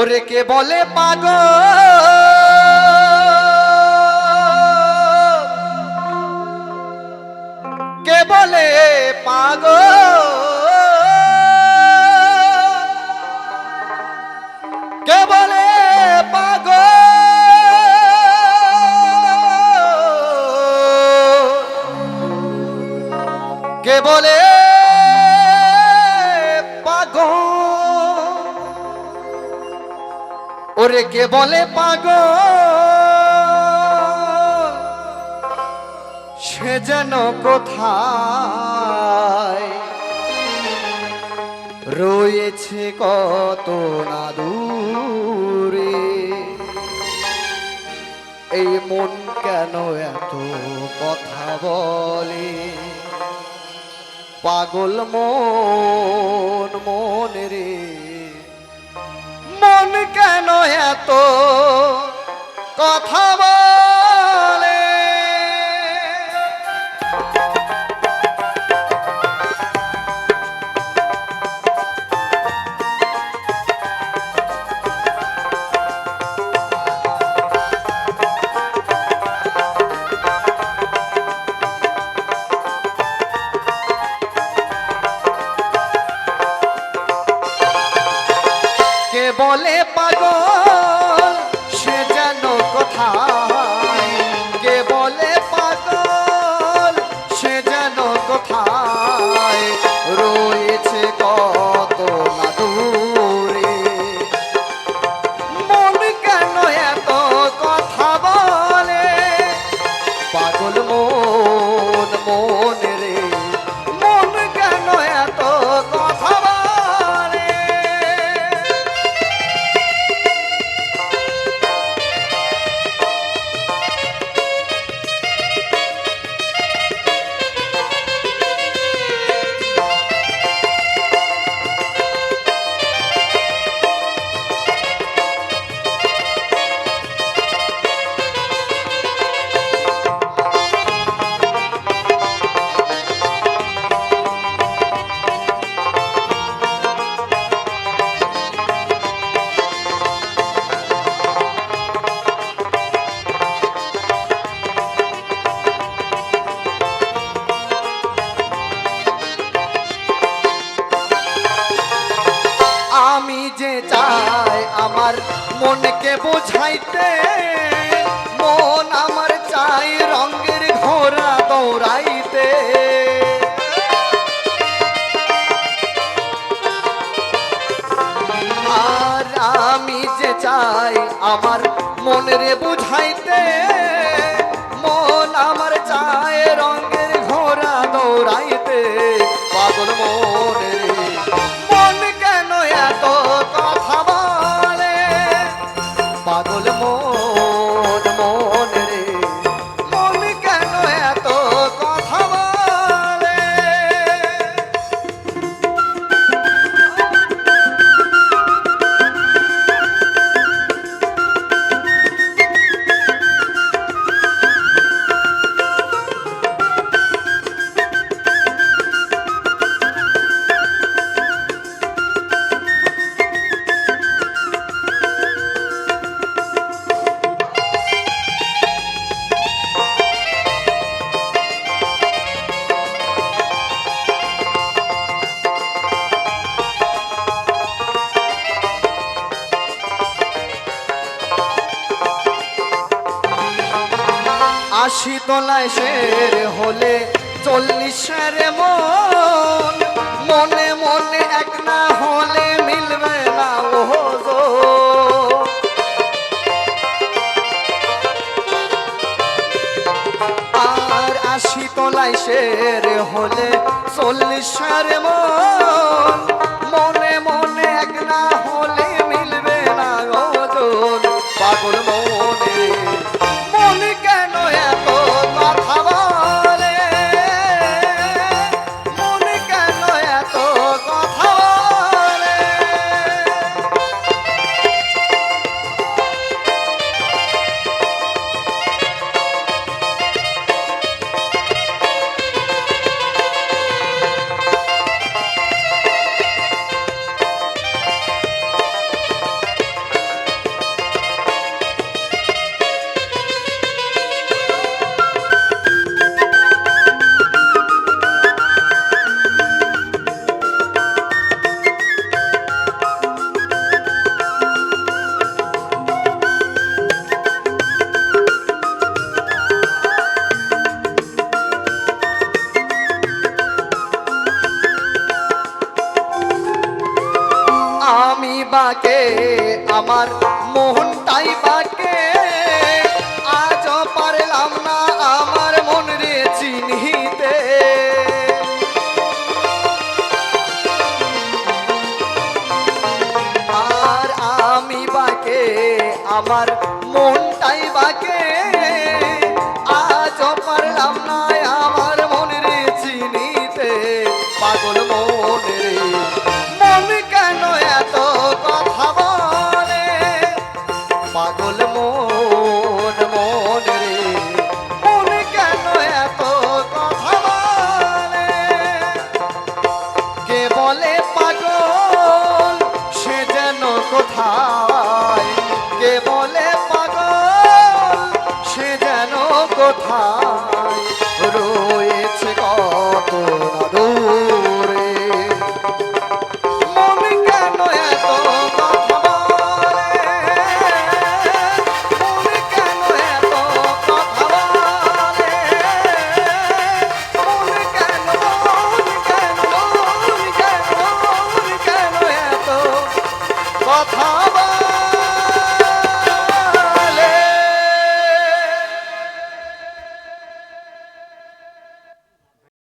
ওরে কে বলে পাগ কে বলে পাগ কে বলে পাগ কে বলে ওরে কে বলে পাগ সে যেন কোথায়? রয়েছে কত না দূরে। এই মন কেন এত কথা বলে? পাগল মন মন রে। মন কেন এত বলে পাগল মনকে বোঝাইতে মন আমার চাই রঙের ঘোড়া দৌড়াইতে। আর আমি যে চাই আমার মনরে বুঝাইতে আশি তলায় শের হলে চল্লিশের মন। মনে মনে এক না হলে মিলবে না আর আশি তলায় শের হলে চল্লিশের মন। মনে মনে এক না বাকে, আমার মোহনটাই বাকে। আজ পারলাম না আমার মন রে চিনিতে আর আমি বাকে, আমার মনটাই বাকে।